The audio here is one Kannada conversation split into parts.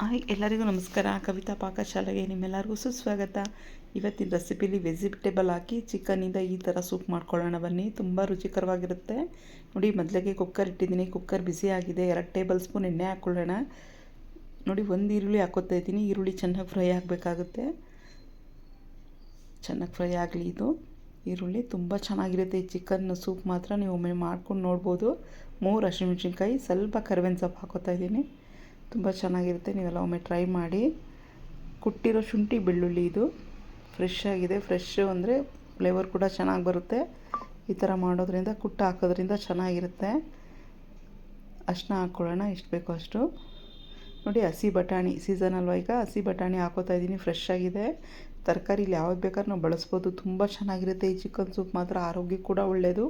ಹಾಯ್, ಎಲ್ಲರಿಗೂ ನಮಸ್ಕಾರ. ಕವಿತಾ ಪಾಕಶಾಲೆಗೆ ನಿಮ್ಮೆಲ್ಲರಿಗೂ ಸುಸ್ವಾಗತ. ಇವತ್ತಿನ ರೆಸಿಪಿಲಿ ವೆಜಿಟೇಬಲ್ ಹಾಕಿ ಚಿಕನಿಂದ ಈ ಥರ ಸೂಪ್ ಮಾಡ್ಕೊಳ್ಳೋಣ ಬನ್ನಿ. ತುಂಬ ರುಚಿಕರವಾಗಿರುತ್ತೆ. ನೋಡಿ, ಮೊದಲಿಗೆ ಕುಕ್ಕರ್ ಇಟ್ಟಿದ್ದೀನಿ. ಕುಕ್ಕರ್ ಬಿಸಿ ಆಗಿದೆ. ಎರಡು ಟೇಬಲ್ ಸ್ಪೂನ್ ಎಣ್ಣೆ ಹಾಕ್ಕೊಳ್ಳೋಣ ನೋಡಿ, ಒಂದು ಈರುಳ್ಳಿ ಹಾಕೋತಾ ಇದ್ದೀನಿ. ಈರುಳ್ಳಿ ಚೆನ್ನಾಗಿ ಫ್ರೈ ಆಗಬೇಕಾಗುತ್ತೆ. ಚೆನ್ನಾಗಿ ಫ್ರೈ ಆಗಲಿ ಇದು. ಈರುಳ್ಳಿ ತುಂಬ ಚೆನ್ನಾಗಿರುತ್ತೆ. ಈ ಚಿಕನ್ ಸೂಪ್ ಮಾತ್ರ ನೀವು ಒಮ್ಮೆ ಮಾಡ್ಕೊಂಡು ನೋಡ್ಬೋದು. ಮೂರು ಹಸಿಮೆಣ್ಸಿನ್ಕಾಯಿ, ಸ್ವಲ್ಪ ಕರಿಬೇವಿನ ಸೊಪ್ಪು ಹಾಕೋತಾ ಇದ್ದೀನಿ. ತುಂಬ ಚೆನ್ನಾಗಿರುತ್ತೆ, ನೀವೆಲ್ಲ ಒಮ್ಮೆ ಟ್ರೈ ಮಾಡಿ. ಕುಟ್ಟಿರೋ ಶುಂಠಿ ಬೆಳ್ಳುಳ್ಳಿ ಇದು ಫ್ರೆಶ್ ಆಗಿದೆ. ಫ್ರೆಶ್ ಅಂದರೆ ಫ್ಲೇವರ್ ಕೂಡ ಚೆನ್ನಾಗಿ ಬರುತ್ತೆ. ಈ ಥರ ಮಾಡೋದ್ರಿಂದ, ಕುಟ್ಟು ಹಾಕೋದ್ರಿಂದ ಚೆನ್ನಾಗಿರುತ್ತೆ. ಅಷ್ಟನ್ನ ಹಾಕ್ಕೊಳ್ಳೋಣ ಇಷ್ಟು ಬೇಕೋ ಅಷ್ಟು. ನೋಡಿ, ಹಸಿ ಬಟಾಣಿ ಸೀಸನ್ ಅಲ್ವಾ ಈಗ? ಹಸಿ ಬಟಾಣಿ ಹಾಕೋತಾ ಇದ್ದೀನಿ ಫ್ರೆಶ್ ಆಗಿದೆ. ತರಕಾರಿಲಿ ಯಾವ್ದು ಬೇಕಾದ್ರೂ ನಾವು ಬಳಸ್ಬೋದು. ತುಂಬ ಚೆನ್ನಾಗಿರುತ್ತೆ. ಈ ಚಿಕನ್ ಸೂಪ್ ಮಾತ್ರ ಆರೋಗ್ಯ ಕೂಡ ಒಳ್ಳೆಯದು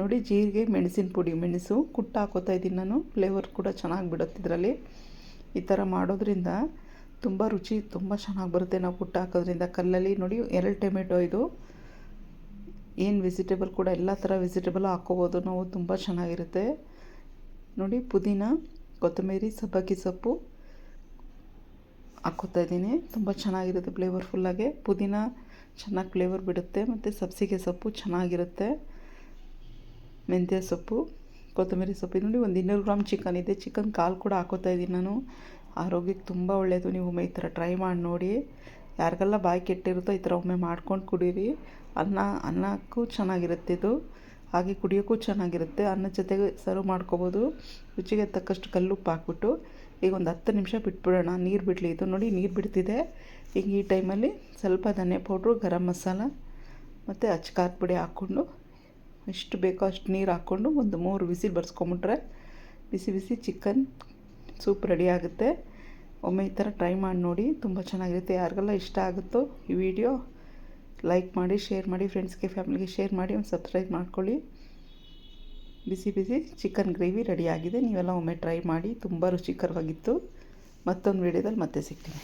ನೋಡಿ, ಜೀರಿಗೆ ಮೆಣಸಿನ ಪುಡಿ ಮೆಣಸು ಕುಟ್ಟು ಹಾಕೋತಾ ಇದ್ದೀನಿ ನಾನು. ಫ್ಲೇವರ್ ಕೂಡ ಚೆನ್ನಾಗಿ ಬಿಡುತ್ತೆ ಇದರಲ್ಲಿ. ಈ ಥರ ಮಾಡೋದ್ರಿಂದ ತುಂಬ ರುಚಿ ತುಂಬ ಚೆನ್ನಾಗಿ ಬರುತ್ತೆ. ನಾವು ಪುಟ್ಟ ಹಾಕೋದ್ರಿಂದ ಕಲ್ಲಲ್ಲಿ ನೋಡಿ, ಎರಡು ಟೊಮೆಟೊ ಇದು. ಏನು ವೆಜಿಟೇಬಲ್ ಕೂಡ ಎಲ್ಲ ಥರ ವೆಜಿಟೇಬಲ್ ಹಾಕ್ಕೋಬೋದು ನಾವು ತುಂಬ ಚೆನ್ನಾಗಿರುತ್ತೆ. ನೋಡಿ, ಪುದೀನ, ಕೊತ್ತಂಬರಿ, ಸಬ್ಬಕ್ಕಿ ಸೊಪ್ಪು ಹಾಕ್ಕೋತಾ ಇದ್ದೀನಿ. ತುಂಬ ಚೆನ್ನಾಗಿರುತ್ತೆ ಫ್ಲೇವರ್ಫುಲ್ಲಾಗೆ ಪುದೀನ ಚೆನ್ನಾಗಿ ಫ್ಲೇವರ್ ಬಿಡುತ್ತೆ. ಮತ್ತು ಸಬ್ಸಿಗೆ ಸೊಪ್ಪು ಚೆನ್ನಾಗಿರುತ್ತೆ. ಮೆಂತ್ಯ ಸೊಪ್ಪು. ಕೊತ್ತಂಬರಿ ಸೊಪ್ಪಿನ ನೋಡಿ ಒಂದು ಇನ್ನೂರು ಗ್ರಾಮ್ ಚಿಕನ್ ಇದೆ. ಚಿಕನ್ ಕಾಲು ಕೂಡ ಹಾಕೋತಾ ಇದ್ದೀನಿ ನಾನು. ಆರೋಗ್ಯಕ್ಕೆ ತುಂಬ ಒಳ್ಳೆಯದು ನೀವು ಒಮ್ಮೆ ಈ ಥರ ಟ್ರೈ ಮಾಡಿ ನೋಡಿ. ಯಾರಿಗೆಲ್ಲ ಬಾಯಿ ಕೆಟ್ಟಿರುತ್ತೋ ಈ ಥರ ಒಮ್ಮೆ ಮಾಡ್ಕೊಂಡು ಕುಡೀರಿ. ಅನ್ನ, ಅನ್ನಕ್ಕೂ ಚೆನ್ನಾಗಿರುತ್ತೆ ಇದು. ಹಾಗೆ ಕುಡಿಯೋಕ್ಕೂ ಚೆನ್ನಾಗಿರುತ್ತೆ. ಅನ್ನ ಜೊತೆಗೆ ಸರ್ವ್ ಮಾಡ್ಕೋಬೋದು. ರುಚಿಗೆ ತಕ್ಕಷ್ಟು ಕಲ್ಲುಪ್ಪು ಹಾಕ್ಬಿಟ್ಟು ಈಗ ಒಂದು ಹತ್ತು ನಿಮಿಷ ಬಿಟ್ಬಿಡೋಣ. ನೀರು ಬಿಡಲಿ ಇದು. ನೋಡಿ ನೀರು ಬಿಡ್ತಿದೆ. ಈಗ ಈ ಟೈಮಲ್ಲಿ ಸ್ವಲ್ಪ ಧನಿಯಾ ಪೌಡ್ರು, ಗರಂ ಮಸಾಲ ಮತ್ತು ಅಚ್ಚ ಪುಡಿ ಹಾಕ್ಕೊಂಡು ಎಷ್ಟು ಬೇಕೋ ಅಷ್ಟು ನೀರು ಹಾಕ್ಕೊಂಡು ಒಂದು ಮೂರು ವಿಸಿಲ್ ಬರ್ಸ್ಕೊಂಬಿಟ್ರೆ ಬಿಸಿ ಬಿಸಿ ಚಿಕನ್ ಸೂಪ್ ರೆಡಿ ಆಗುತ್ತೆ. ಒಮ್ಮೆ ಈ ಥರ ಟ್ರೈ ಮಾಡಿ ನೋಡಿ, ತುಂಬ ಚೆನ್ನಾಗಿರುತ್ತೆ. ಯಾರಿಗೆಲ್ಲ ಇಷ್ಟ ಆಗುತ್ತೋ ಈ ವಿಡಿಯೋ, ಲೈಕ್ ಮಾಡಿ, ಶೇರ್ ಮಾಡಿ, ಫ್ರೆಂಡ್ಸ್ಗೆ, ಫ್ಯಾಮಿಲಿಗೆ ಶೇರ್ ಮಾಡಿ, ಒಂದು ಸಬ್ಸ್ಕ್ರೈಬ್ ಮಾಡ್ಕೊಳ್ಳಿ. ಬಿಸಿ ಬಿಸಿ ಚಿಕನ್ ಗ್ರೇವಿ ರೆಡಿಯಾಗಿದೆ ನೀವೆಲ್ಲ ಒಮ್ಮೆ ಟ್ರೈ ಮಾಡಿ, ತುಂಬ ರುಚಿಕರವಾಗಿತ್ತು. ಮತ್ತೊಂದು ವೀಡಿಯೋದಲ್ಲಿ ಮತ್ತೆ ಸಿಗ್ತೀನಿ.